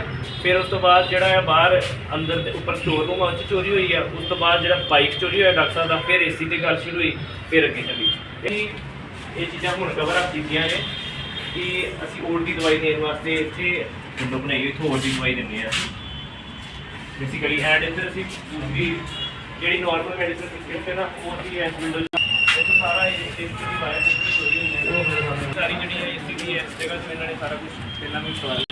ਆ ਫਿਰ ਉਸ ਤੋਂ ਬਾਅਦ ਜਿਹੜਾ ਆ ਬਾਹਰ ਅੰਦਰ ਦੇ ਉੱਪਰ ਸਟੋਰ ਰੂਮ ਆ ਉਹ 'ਚ ਚੋਰੀ ਹੋਈ ਆ, ਉਸ ਤੋਂ ਬਾਅਦ ਜਿਹੜਾ ਬਾਈਕ ਚੋਰੀ ਹੋਇਆ ਡਾਕਟਰ ਸਾਹਿਬ ਦਾ, ਫਿਰ ਏਸੀ ਤੇ ਗੱਲ ਸ਼ੁਰੂ ਹੋਈ, ਫਿਰ ਅੱਗੇ ਚੱਲੀ। ਇਹ ਇਹ ਚੀਜ਼ਾਂ ਹੁਣ ਕਵਰ ਅਪ ਕੀਤੀਆਂ ਨੇ ਕਿ ਅਸੀਂ ਓਲਡ ਦੀ ਦਵਾਈ ਦੇਣ ਵਾਸਤੇ ਇੱਥੇ ਵਿੰਡੋ ਬਣਾਈ ਹੋਈ, ਇੱਥੋਂ ਦੀ ਦਵਾਈ ਦਿੰਦੇ ਆ ਬੇਸਿਕਲੀ ਐਂਡ ਇੱਧਰ ਅਸੀਂ ਦੂਸਰੀ ਜਿਹੜੀ ਨਾਰਮਲ ਮੈਡੀਸਨ ਪ੍ਰਿਸਕ੍ਰਿਪਸ਼ਨ ਆ ਉਹ ਅਸੀਂ ਇਸ ਵਿੰਡੋ ਇੱਥੋਂ ਸਾਰਾ ਇਹ ਏਸੀ ਦੀ ਵਾਇਰ ਜਿੱਥੇ ਚੋਰੀ ਹੁੰਦੀ ਹੈ ਸਾਰੀ ਜਿਹੜੀ ਏਸੀ ਦੀ ਹੈ, ਇਸ ਜਗ੍ਹਾ ਤੋਂ ਇਹਨਾਂ ਨੇ ਸਾਰਾ ਕੁਝ ਪਹਿਲਾਂ ਵੀ ਸਵਾਲ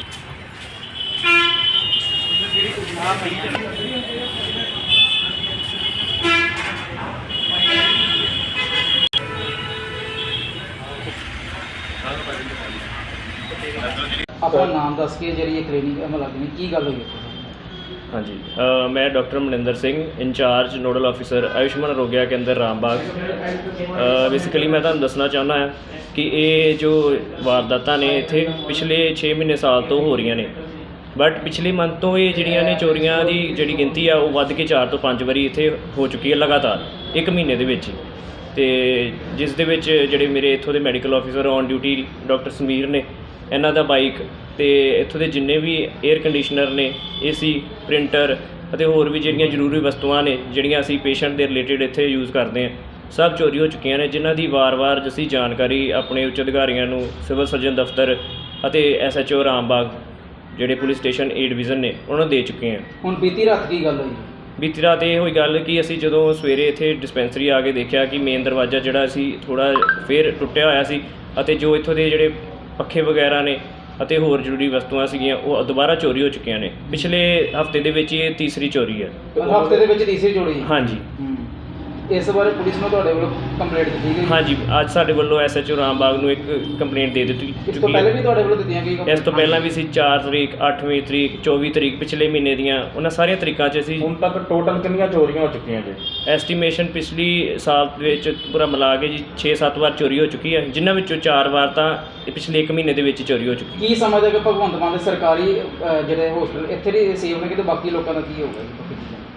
ਆਪਣਾ ਨਾਮ ਦੱਸ ਕੇ ਜਿਹੜੀ ਇਹ ਕਲੀਨਿਕ ਅਮਲ ਲੱਗਣੀ ਕੀ ਗੱਲ ਹੋਈ ਇੱਥੇ ਹਾਂਜੀ ਅ, ਮੈਂ doctor Maninder Singh incharge nodal officer Ayushman Arogya Kendra Rambagh. Basically ਮੈਂ ਤੁਹਾਨੂੰ ਦੱਸਣਾ ਚਾਹੁੰਦਾ ਹਾਂ ਕਿ ਇਹ ਜੋ ਵਾਰਦਾਤਾਂ ਨੇ ਇੱਥੇ ਪਿਛਲੇ 6 ਮਹੀਨੇ ਸਾਲ ਤੋਂ ਹੋ ਰਹੀਆਂ ਨੇ ਬਟ ਪਿਛਲੇ ਮੰਥ ਤੋਂ ਇਹ ਜਿਹੜੀਆਂ ਨੇ ਚੋਰੀਆਂ ਦੀ ਜਿਹੜੀ ਗਿਣਤੀ ਆ, ਉਹ ਵੱਧ ਕੇ 4 ਤੋਂ 5 ਵਾਰੀ ਇੱਥੇ ਹੋ ਚੁੱਕੀ ਹੈ ਲਗਾਤਾਰ, ਇੱਕ ਮਹੀਨੇ ਦੇ ਵਿੱਚ ਹੀ। ਤੇ ਜਿਸ ਦੇ ਵਿੱਚ ਜਿਹੜੇ ਮੇਰੇ ਇੱਥੋਂ ਦੇ medical officer on duty doctor Sameer ਨੇ, ਇਹਨਾਂ ਦਾ ਬਾਈਕ ਤੇ ਇੱਥੋਂ ਦੇ ਜਿੰਨੇ ਵੀ 에ਅਰ ਕੰਡੀਸ਼ਨਰ ਨੇ ਏਸੀ ਪ੍ਰਿੰਟਰ ਅਤੇ ਹੋਰ ਵੀ ਜਿਹੜੀਆਂ ਜ਼ਰੂਰੀ ਵਸਤੂਆਂ ਨੇ, ਜਿਹੜੀਆਂ ਅਸੀਂ ਪੇਸ਼ੈਂਟ ਦੇ ਰਿਲੇਟਡ ਇੱਥੇ ਯੂਜ਼ ਕਰਦੇ ਹਾਂ, ਸਭ ਚੋਰੀ ਹੋ ਚੁੱਕੀਆਂ ਨੇ, ਜਿਨ੍ਹਾਂ ਦੀ ਵਾਰ-ਵਾਰ ਅਸੀਂ ਜਾਣਕਾਰੀ ਆਪਣੇ ਉੱਚ ਅਧਿਕਾਰੀਆਂ ਨੂੰ ਸਿਵਲ ਸਰਜਨ ਦਫ਼ਤਰ ਅਤੇ ਐਸਐਚਓ ਰਾਮਬਾਗ ਜਿਹੜੇ ਪੁਲਿਸ ਸਟੇਸ਼ਨ ਏ ਡਿਵੀਜ਼ਨ ਨੇ ਉਹਨਾਂ ਨੂੰ ਦੇ ਚੁੱਕੇ ਹਾਂ। ਹੁਣ ਬੀਤੀ ਰਾਤ ਕੀ ਗੱਲ ਹੋਈ? ਬੀਤੀ ਰਾਤ ਇਹ ਹੋਈ ਗੱਲ ਕਿ ਅਸੀਂ ਜਦੋਂ ਸਵੇਰੇ ਇੱਥੇ ਡਿਸਪੈਂਸਰੀ ਆ ਕੇ ਦੇਖਿਆ ਕਿ ਮੇਨ ਦਰਵਾਜ਼ਾ ਜਿਹੜਾ ਸੀ ਥੋੜਾ ਫੇਰ ਟੁੱਟਿਆ ਹੋਇਆ ਸੀ ਅਤੇ ਜੋ ਇੱਥੋਂ ਦੇ ਜਿਹੜੇ ਪੱਖੇ ਵਗੈਰਾ ਨੇ ਅਤੇ ਹੋਰ ਜ਼ਰੂਰੀ ਵਸਤੂਆਂ ਸੀਗੀਆਂ ਉਹ ਦੁਬਾਰਾ ਚੋਰੀ ਹੋ ਚੁੱਕੀਆਂ ਨੇ। ਪਿਛਲੇ ਹਫ਼ਤੇ ਦੇ ਵਿੱਚ ਇਹ ਤੀਸਰੀ ਚੋਰੀ ਹੈ। ਹਫ਼ਤੇ ਦੇ ਵਿੱਚ ਤੀਸਰੀ ਜੋੜੀ ਹਾਂਜੀ। ਇਸ ਬਾਰੇ ਪੁਲਿਸ ਨੂੰ ਤੁਹਾਡੇ ਵੱਲੋਂ ਕੰਪਲੇਂਟ ਦਿੱਤੀ ਗਈ? ਹਾਂਜੀ ਅੱਜ ਸਾਡੇ ਵੱਲੋਂ ਐਸਐਚਓ ਰਾਮਬਾਗ ਨੂੰ ਇੱਕ ਕੰਪਲੇਂਟ ਦੇ ਦਿੱਤੀ ਇਸ ਤੋਂ ਚੁੱਕੀ ਪਹਿਲੇ ਹੈ। ਵੀ ਤੁਹਾਡੇ ਵੱਲੋਂ ਦਿੱਤੀਆਂ ਗਈ ਇਸ ਤੋਂ ਪਹਿਲਾਂ ਵੀ ਸੀ 4 ਤਰੀਕ 8ਵੀਂ ਤਰੀਕ 24 ਤਰੀਕ ਪਿਛਲੇ ਮਹੀਨੇ ਦੀਆਂ। ਉਹਨਾਂ ਸਾਰੀਆਂ ਤਰੀਕਾਂ 'ਚ ਅਸੀਂ ਹੁਣ ਤੱਕ ਟੋਟਲ ਕਿੰਨੀਆਂ ਚੋਰੀਆਂ ਹੋ ਚੁੱਕੀਆਂ ਜੀ? ਐਸਟੀਮੇਸ਼ਨ ਪਿਛਲੀ ਸਾਲ ਦੇ ਵਿੱਚ ਪੂਰਾ ਮਿਲਾ ਕੇ ਜੀ 6-7 ਵਾਰ ਚੋਰੀ ਹੋ ਚੁੱਕੀ ਹੈ। ਜਿਨ੍ਹਾਂ ਵਿੱਚੋਂ 4 ਵਾਰ ਤਾਂ ਇਹ ਪਿਛਲੇ 1 ਮਹੀਨੇ ਦੇ ਵਿੱਚ ਚੋਰੀ ਹੋ ਚੁੱਕੀ ਕੀ ਸਮਝਦੇ ਕਿ ਭਗਵੰਤ ਮਾਨ ਦੇ ਸਰਕਾਰੀ ਅਹ, ਜਿਹੜੇ ਹੋਸਟਲ ਇੱਥੇ ਦੇ ਸੇਵ ਨੇ ਕਿ ਤੇ ਬਾਕੀ ਲੋਕਾਂ ਦਾ ਕੀ ਹੋਊਗਾ?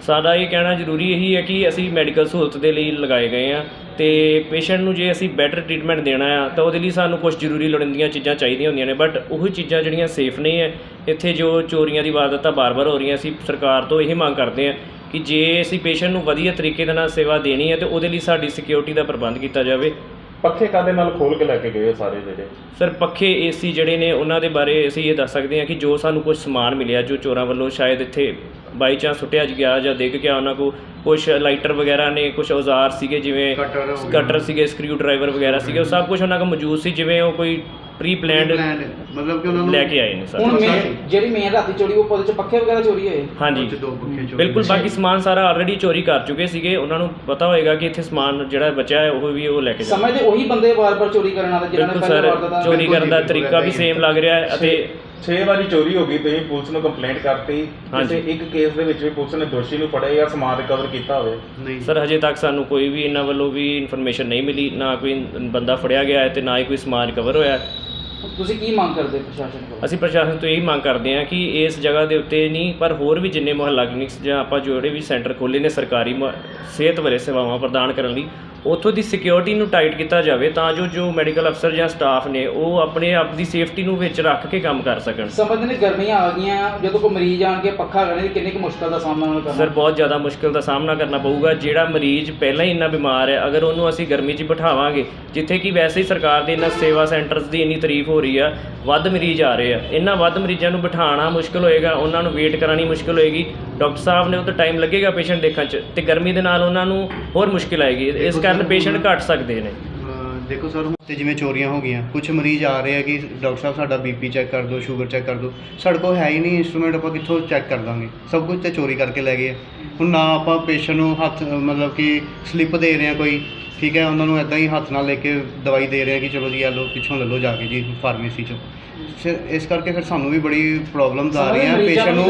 ਸਾਡਾ ਇਹ ਕਹਿਣਾ ਜ਼ਰੂਰੀ ਇਹੀ ਹੈ ਕਿ ਅਸੀਂ ਮੈਡੀਕਲ ਸਹੂਲਤ ਦੇ ਲਈ ਲਗਾਏ ਗਏ ਆ ਤੇ ਪੇਸ਼ੈਂਟ ਨੂੰ ਜੇ ਅਸੀਂ ਬੈਟਰ ਟ੍ਰੀਟਮੈਂਟ ਦੇਣਾ ਆ, ਤਾਂ ਉਹਦੇ ਲਈ ਸਾਨੂੰ ਕੁਝ ਜ਼ਰੂਰੀ ਲੋੜੀਂਦੀਆਂ ਚੀਜ਼ਾਂ ਚਾਹੀਦੀਆਂ ਹੁੰਦੀਆਂ ਨੇ ਬਟ ਉਹ ਚੀਜ਼ਾਂ ਜਿਹੜੀਆਂ ਸੇਫ ਨਹੀਂ ਹੈ ਇੱਥੇ ਜੋ ਚੋਰੀਆਂ ਦੀ ਵਾਰਦਾਤਾਂ ਬਾਰ-ਬਾਰ ਹੋ ਰਹੀਆਂ, ਅਸੀਂ ਸਰਕਾਰ ਤੋਂ ਇਹੀ ਮੰਗ ਕਰਦੇ ਆ ਕਿ ਜੇ ਅਸੀਂ ਪੇਸ਼ੈਂਟ ਨੂੰ ਵਧੀਆ ਤਰੀਕੇ ਦੇ ਨਾਲ ਸੇਵਾ ਦੇਣੀ ਹੈ, ਤੇ ਉਹਦੇ ਲਈ ਸਾਡੀ ਸਿਕਿਉਰਿਟੀ ਦਾ ਪ੍ਰਬੰਧ ਕੀਤਾ ਜਾਵੇ। ਪੱਖੇ ਕਾਦੇ ਨਾਲ ਖੋਲ ਕੇ ਲੈ ਕੇ ਗਏ ਆ ਸਾਰੇ ਜਿਹੜੇ? ਸਰ ਪੱਖੇ ਏਸੀ ਜਿਹੜੇ ਨੇ ਉਹਨਾਂ ਦੇ ਬਾਰੇ ਅਸੀਂ ਇਹ ਦੱਸ ਸਕਦੇ ਹਾਂ ਕਿ ਜੋ ਸਾਨੂੰ ਕੁਝ ਸਮਾਨ ਮਿਲਿਆ ਜੋ ਚੋਰਾਂ ਵੱਲੋਂ ਸ਼ਾਇਦ ਇੱਥੇ ਬਾਈ ਚਾਂਸ ਸੁੱਟਿਆ ਗਿਆ ਜਾਂ ਡਿੱਗ ਗਿਆ ਉਹਨਾਂ ਕੋ ਕੁਝ ਲਾਈਟਰ ਵਗੈਰਾ ਨੇ ਕੁਝ ਔਜ਼ਾਰ ਸੀਗੇ ਜਿਵੇਂ ਕਟਰ ਸੀਗੇ ਸਕਰੂ ਡਰਾਈਵਰ ਵਗੈਰਾ ਸੀਗੇ ਉਹ ਸਭ ਕੁਝ ਉਹਨਾਂ ਕੋਲ ਮੌਜੂਦ ਸੀ ਜਿਵੇਂ ਉਹ ਕੋਈ ਪ੍ਰੀ ਪਲਾਨਡ ਮਤਲਬ ਕਿ ਉਹਨਾਂ ਨੂੰ ਲੈ ਕੇ ਆਏ ਨੇ ਸਰ। ਹੁਣ ਮੇਨ ਜਿਹੜੀ ਮੇਨ ਰਾਤੀ ਚੋਰੀ ਉਹ ਉਹਦੇ ਚ ਪੱਖੇ ਵਗੈਰਾ ਚੋਰੀ ਹੋਏ? ਹਾਂਜੀ। ਦੋ ਪੱਖੇ ਚੋਰੀ ਬਿਲਕੁਲ ਬਾਕੀ ਸਮਾਨ ਸਾਰਾ ਆਲਰੇਡੀ ਚੋਰੀ ਕਰ ਚੁੱਕੇ ਸੀਗੇ। ਉਹਨਾਂ ਨੂੰ ਪਤਾ ਹੋਏਗਾ ਕਿ ਇੱਥੇ ਸਮਾਨ ਜਿਹੜਾ ਬਚਿਆ ਹੈ ਉਹ ਵੀ ਉਹ ਲੈ ਕੇ ਜਾਣਗੇ ਸਮਝਦੇ ਉਹੀ ਬੰਦੇ ਵਾਰ-ਵਾਰ ਚੋਰੀ ਕਰਨ ਵਾਲੇ ਜਿਹਨਾਂ ਨੇ ਬਿਲਕੁਲ ਪਹਿਲੇ ਸਰ ਵਾਰਦਾਤਾਂ ਚੋਰੀ ਕਰਨ ਦਾ ਤਰੀਕਾ ਵੀ ਸੇਮ ਲੱਗ ਰਿਹਾ ਹੈ ਅਤੇ 6 ਵਾਰੀ ਚੋਰੀ ਹੋ ਗਈ ਤੁਸੀਂ ਪੁਲਿਸ ਨੂੰ ਕੰਪਲੇਂਟ ਕਰਤੀ। ਹਾਂਜੀ। ਕਿਸੇ ਇੱਕ ਕੇਸ ਦੇ ਵਿੱਚ ਵੀ ਪੁਲਿਸ ਨੇ ਦੋਸ਼ੀ ਨੂੰ ਫੜਿਆ ਜਾਂ ਸਮਾਨ ਰਿਕਵਰ ਕੀਤਾ ਹੋਵੇ। ਨਹੀਂ। ਸਰ ਹਜੇ ਤੱਕ ਸਾਨੂੰ ਕੋਈ ਵੀ ਇਹਨਾਂ ਵੱਲੋਂ ਵੀ ਇਨਫੋਰਮੇਸ਼ਨ ਨਹੀਂ ਮਿਲੀ। ਨਾ ਕੋਈ ਬੰਦਾ ਫੜਿਆ ਗਿਆ ਹੈ ਤੇ ਨਾ ਹੀ ਕੋਈ ਸਮਾਨ ਰਿਕਵਰ ਹੋਇਆ। ਹੈ। ਤੁਸੀਂ ਕੀ ਮੰਗ ਕਰਦੇ ਪ੍ਰਸ਼ਾਸਨ ਕੋਲ? ਅਸੀਂ ਪ੍ਰਸ਼ਾਸਨ ਤੋਂ ਇਹੀ ਮੰਗ ਕਰਦੇ ਹਾਂ ਕਿ ਇਸ ਜਗ੍ਹਾ ਦੇ ਉੱਤੇ ਨਹੀਂ ਪਰ ਹੋਰ ਵੀ ਜਿੰਨੇ ਮੁਹੱਲਾ ਕਲੀਨਿਕਸ ਜਾਂ ਆਪਾਂ ਜਿਹੜੇ ਵੀ ਸੈਂਟਰ ਖੋਲ੍ਹੇ ਨੇ ਸਰਕਾਰੀ ਸਿਹਤ ਬਾਰੇ ਸੇਵਾਵਾਂ ਪ੍ਰਦਾਨ ਕਰਨ ਲਈ ਉੱਥੋਂ ਦੀ ਸਿਕਿਉਰਿਟੀ ਨੂੰ ਟਾਈਟ ਕੀਤਾ ਜਾਵੇ ਤਾਂ ਜੋ ਜੋ ਮੈਡੀਕਲ ਅਫਸਰ ਜਾਂ ਸਟਾਫ ਨੇ ਉਹ ਆਪਣੇ ਆਪ ਦੀ ਸੇਫਟੀ ਨੂੰ ਵਿੱਚ ਰੱਖ ਕੇ ਕੰਮ ਕਰ ਸਕਣ। ਸਮਝਦੇ ਨੇ ਗਰਮੀਆਂ ਆ ਗਈਆਂ ਜਦੋਂ ਕੋਈ ਮਰੀਜ਼ ਆਣ ਕੇ ਪੱਖਾ ਕਰਨੇ ਦੀ ਕਿੰਨੀ ਕੁ ਮੁਸ਼ਕਲ ਦਾ ਸਾਹਮਣਾ ਉਹਨਾਂ ਨੂੰ ਸਰ ਕਰਨਾ ਬਹੁਤ ਜ਼ਿਆਦਾ ਮੁਸ਼ਕਲ ਦਾ ਸਾਹਮਣਾ ਕਰਨਾ ਪਊਗਾ। ਜਿਹੜਾ ਮਰੀਜ਼ ਪਹਿਲਾਂ ਹੀ ਇੰਨਾ ਬਿਮਾਰ ਹੈ ਅਗਰ ਉਹਨੂੰ ਅਸੀਂ ਗਰਮੀ 'ਚ ਬਿਠਾਵਾਂਗੇ ਜਿੱਥੇ ਕਿ ਵੈਸੇ ਹੀ ਸਰਕਾਰ ਦੇ ਇਹਨਾਂ ਸੇਵਾ ਸੈਂਟਰਸ ਦੀ ਇੰਨੀ ਤਾਰੀਫ ਹੋ ਰਹੀ ਆ ਵੱਧ ਮਰੀਜ਼ ਆ ਰਹੇ ਆ। ਇਹਨਾਂ ਵੱਧ ਮਰੀਜ਼ਾਂ ਨੂੰ ਬਿਠਾਉਣਾ ਮੁਸ਼ਕਲ ਹੋਏਗਾ ਉਹਨਾਂ ਨੂੰ ਵੇਟ ਕਰਾਣੀ ਮੁਸ਼ਕਲ ਹੋਏਗੀ। ਡਾਕਟਰ ਸਾਹਿਬ ਨੇ ਉਹ ਤਾਂ ਟਾਈਮ ਲੱਗੇਗਾ ਪੇਸ਼ੈਂਟ ਦੇਖਣ 'ਚ ਤੇ ਗਰਮੀ ਦੇ ਨਾਲ ਉਹਨਾਂ ਨੂੰ ਹੋਰ ਮੁਸ਼ਕਲ ਆਏਗੀ। ਇਸ ਕਾਰਨ ਪੇਸ਼ੈਂਟ ਘਟ ਸਕਦੇ ਨੇ। ਦੇਖੋ ਸਰ ਹੁਣ ਤੇ ਜਿਵੇਂ ਚੋਰੀਆਂ ਹੋ ਗਈਆਂ ਕੁਝ ਮਰੀਜ਼ ਆ ਰਹੇ ਆ ਕਿ ਡਾਕਟਰ ਸਾਹਿਬ ਸਾਡਾ ਬੀਪੀ ਚੈੱਕ ਕਰ ਦਿਓ ਸ਼ੂਗਰ ਚੈੱਕ ਕਰ ਦਿਓ। ਸਾਡੇ ਕੋਲ ਹੈ ਹੀ ਨਹੀਂ ਇਨਸਟਰੂਮੈਂਟ ਆਪਾਂ ਕਿੱਥੋਂ ਚੈੱਕ ਕਰ ਦਾਂਗੇ? ਸਭ ਕੁਝ ਤੇ ਚੋਰੀ ਕਰਕੇ ਲੈ ਗਏ ਆ। ਹੁਣ ਨਾ ਆਪਾਂ ਪੇਸ਼ੈਂਟ ਨੂੰ ਹੱਥ ਮਤਲਬ ਕਿ ਸਲਿੱਪ ਦੇ ਰਹੇ ਆ ਕੋਈ। ਠੀਕ ਹੈ ਉਹਨਾਂ ਨੂੰ ਐਦਾਂ ਹੀ ਹੱਥ ਨਾਲ ਲੈ ਕੇ ਦਵਾਈ ਦੇ ਰਹੇ ਆ ਕਿ ਚਲੋ ਜੀ ਇਹ ਲਓ ਪਿੱਛੋਂ ਲੈ ਲਓ ਜਾ ਕੇ ਜੀ ਫਾਰਮੇਸੀ ਚੋਂ। ਫਿਰ ਇਸ ਕਰਕੇ ਫਿਰ ਸਾਨੂੰ ਵੀ ਬੜੀ ਪ੍ਰੋਬਲਮਸ ਆ ਰਹੀਆਂ। ਪੇਸ਼ੈਂਟ ਨੂੰ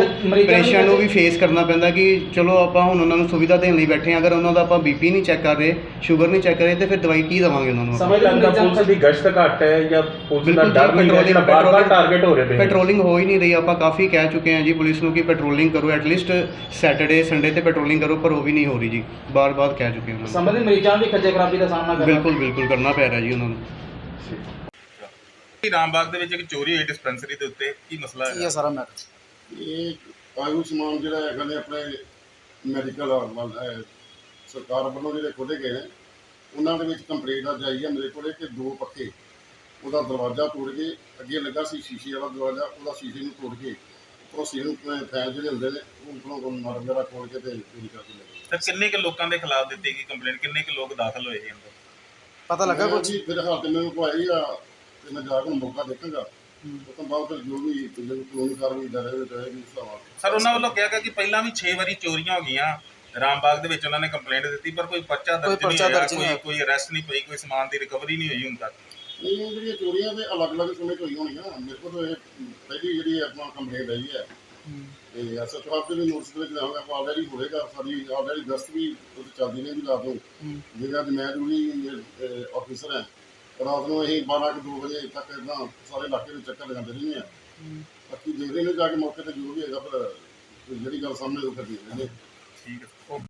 ਪੇਸ਼ੈਂਟ ਨੂੰ ਵੀ ਫੇਸ ਕਰਨਾ ਪੈਂਦਾ ਕਿ ਚਲੋ ਆਪਾਂ ਹੁਣ ਉਹਨਾਂ ਨੂੰ ਸੁਵਿਧਾ ਦੇਣ ਲਈ ਬੈਠੇ ਹਾਂ। ਅਗਰ ਉਹਨਾਂ ਦਾ ਆਪਾਂ ਬੀਪੀ ਨਹੀਂ ਚੈੱਕ ਕਰ ਰਹੇ ਸ਼ੂਗਰ ਨਹੀਂ ਚੈੱਕ ਕਰ ਰਹੇ ਤੇ ਫਿਰ ਦਵਾਈ ਕੀ ਦੇਵਾਂਗੇ ਉਹਨਾਂ ਨੂੰ? ਸਮਝ ਲੱਗਦਾ ਪੁਲਿਸ ਦੀ ਗਸ਼ਤ ਘੱਟ ਹੈ ਜਾਂ ਪੁਲਿਸ ਦਾ ਡਰ ਨਹੀਂ ਹੈ ਜਿਹੜਾ ਬਾਰ-ਬਾਰ ਟਾਰਗੇਟ ਹੋ ਰਹੇ ਨੇ। ਪੈਟਰੋਲਿੰਗ ਹੋ ਹੀ ਨਹੀਂ ਰਹੀ। ਆਪਾਂ ਕਾਫੀ ਕਹਿ ਚੁੱਕੇ ਹਾਂ ਜੀ ਪੁਲਿਸ ਨੂੰ ਕਿ ਪੈਟਰੋਲਿੰਗ ਕਰੋ ਐਟਲੀਸਟ ਸੈਟਰਡੇ ਸੰਡੇ ਤੇ ਪੈਟਰੋਲਿੰਗ ਕਰੋ ਪਰ ਉਹ ਵੀ ਨਹੀਂ ਹੋ ਰਹੀ ਜੀ। ਬਾਰ-ਬਾਰ ਕਹਿ ਚੁੱਕੇ ਹਾਂ। ਸਮਝਦੇ ਮਰੀਜ਼ਾਂ ਵੀ ਖੱਜੇ ਖਰਾਬੀ ਦਾ ਸਾਹਮਣਾ ਕਰਨਾ। ਬਿਲਕੁਲ ਬਿਲਕੁਲ ਕਰਨਾ ਪੈ ਰਿਹਾ ਜੀ ਉਹਨਾਂ ਨੂੰ। ਰਾਮਬਾਗ ਦੇ ਵਿੱਚ ਇੱਕ ਚੋਰੀ ਹੋਈ ਡਿਸਪੈਂਸਰੀ ਦੇ ਉੱਤੇ ਕੀ ਮਸਲਾ ਕੀ ਹੈ ਹੈ ਸਾਰਾ ਮੈਟਰ ਇਹ ਆਯੁਸ਼ਮਾਨ ਜਿਹੜਾ ਹੈਗਾ ਨੇ ਆਪਣੇ ਮੈਡੀਕਲ ਵੱਲ ਹੈ, ਸਰਕਾਰ ਵੱਲੋਂ ਜਿਹੜੇ ਖੋਲ੍ਹੇ ਗਏ ਨੇ ਉਹਨਾਂ ਦੇ ਵਿੱਚ ਕੰਪਲੇਂਟ ਅੱਜ ਆਈ ਹੈ ਮੇਰੇ ਕੋਲੇ ਕਿ ਦੋ ਪੱਖੇ ਉਹਦਾ ਦਰਵਾਜ਼ਾ ਤੋੜ ਕੇ ਅੱਗੇ ਲੱਗਾ ਸੀ ਸ਼ੀਸ਼ੇ ਵਾਲਾ ਦਰਵਾਜ਼ਾ ਉਹਦਾ ਸ਼ੀਸ਼ੇ ਨੂੰ ਤੋੜ ਕੇ ਉਹ ਸੀਨ ਫੈਨ ਜਿਹੜੇ ਹੁੰਦੇ ਨੇ ਉਹ ਉੱਪਰੋਂ ਨਰ ਵਗੈਰਾ ਖੋਲ ਕੇ ਤੇ ਚੋਰੀ ਕਰਕੇ ਲੈ ਗਏ ਸਰ ਕਿੰਨੇ ਕੁ ਲੋਕਾਂ ਦੇ ਖਿਲਾਫ ਦਿੱਤੀ ਗਈ ਕੰਪਲੇਂਟ ਕਿੰਨੇ ਕੁ ਲੋਕ ਦਾਖਲ ਹੋਏ ਸੀ ਅੰਦਰ? ਪਤਾ ਲੱਗਾ ਕੁਝ ਜੀ ਫਿਰ ਹਾਲ ਤੇ ਮੈਨੂੰ ਕੋਈ ਆਈ ਆ ਤੇ ਮੈਂ ਜਾ ਕੇ ਮੌਕਾ ਦੇਖਾਂਗਾ। ਉਸ ਤੋਂ ਬਾਅਦ ਫਿਰ ਜੋ ਵੀ ਜਦੋਂ ਕਾਨੂੰਨੀ ਕਾਰਵਾਈ ਦਰ ਵਿੱਚ ਹੋਏਗੀ ਉਸ ਹਿਸਾਬ ਨਾਲ ਸਰ ਉਹਨਾਂ ਵੱਲੋਂ ਕਿਹਾ ਗਿਆ ਕਿ ਪਹਿਲਾਂ ਵੀ 6 ਵਾਰੀ ਚੋਰੀਆਂ ਹੋ ਗਈਆਂ। ਰਾਮਬਾਗ ਦੇ ਵਿੱਚ ਉਹਨਾਂ ਨੇ ਕੰਪਲੇਂਟ ਦਿੱਤੀ ਪਰ ਕੋਈ ਪਰਚਾ ਦਰਜ ਨਹੀਂ ਪਰਚਾ ਹੋਇਆ ਦਰਜ ਨਹੀਂ ਕੋਈ ਹੋਇਆ। ਕੋਈ ਅਰੈਸਟ ਨਹੀਂ ਪਈ ਕੋਈ ਸਮਾਨ ਦੀ ਰਿਕਵਰੀ ਨਹੀਂ ਹੋਈ ਹੁਣ ਤੱਕ। ਨਹੀਂ ਇਹ ਜਿਹੜੀਆਂ ਚੋਰੀਆਂ ਤੇ ਅਲੱਗ-ਅਲੱਗ ਸਮੇਂ 'ਚ ਹੋਈਆਂ ਹੋਣੀਆਂ ਮੇਰੇ ਕੋਲ ਤਾਂ ਇਹ ਪਹਿਲੀ ਜਿਹੜੀ ਆਪਣਾ ਕੰਪਲੇਂਟ ਆਈ ਹੈ। ਤੇ ਐਸਐਚਓ ਆਪ ਦੇ ਵੀ ਨੋਟਿਸ ਵਿੱਚ ਲਿਆਉਂਗਾ ਆਲਰੇਡੀ ਹੋਵੇਗਾ ਸਾਡੀ ਆਲਰੇਡੀ ਦਸਤ ਵੀ ਉਹਦੇ ਚੱਲਦੀ ਨੇ। ਵੀ ਲਾ ਦੋ ਜਿਹੜਾ ਮੈਂ ਜੁੜੀ ਆਫੀਸਰ ਹੈ। ਰਾਤ ਨੂੰ ਅਸੀਂ 12 ਕੁ 2 ਵਜੇ ਤੱਕ ਇਦਾਂ ਸਾਰੇ ਇਲਾਕੇ ਵਿੱਚ ਚੱਕਰ ਲਗਾਉਂਦੇ ਰਹਿੰਦੇ ਆ। ਬਾਕੀ ਦੇਖਦੇ ਨੇ ਜਾ ਕੇ ਮੌਕੇ ਤੇ ਜੋ ਵੀ ਹੈਗਾ ਫਿਰ ਜਿਹੜੀ ਗੱਲ ਸਾਹਮਣੇ ਉਹ ਕਰਦੀ ਰਹਿੰਦੇ ਠੀਕ ਹੈ।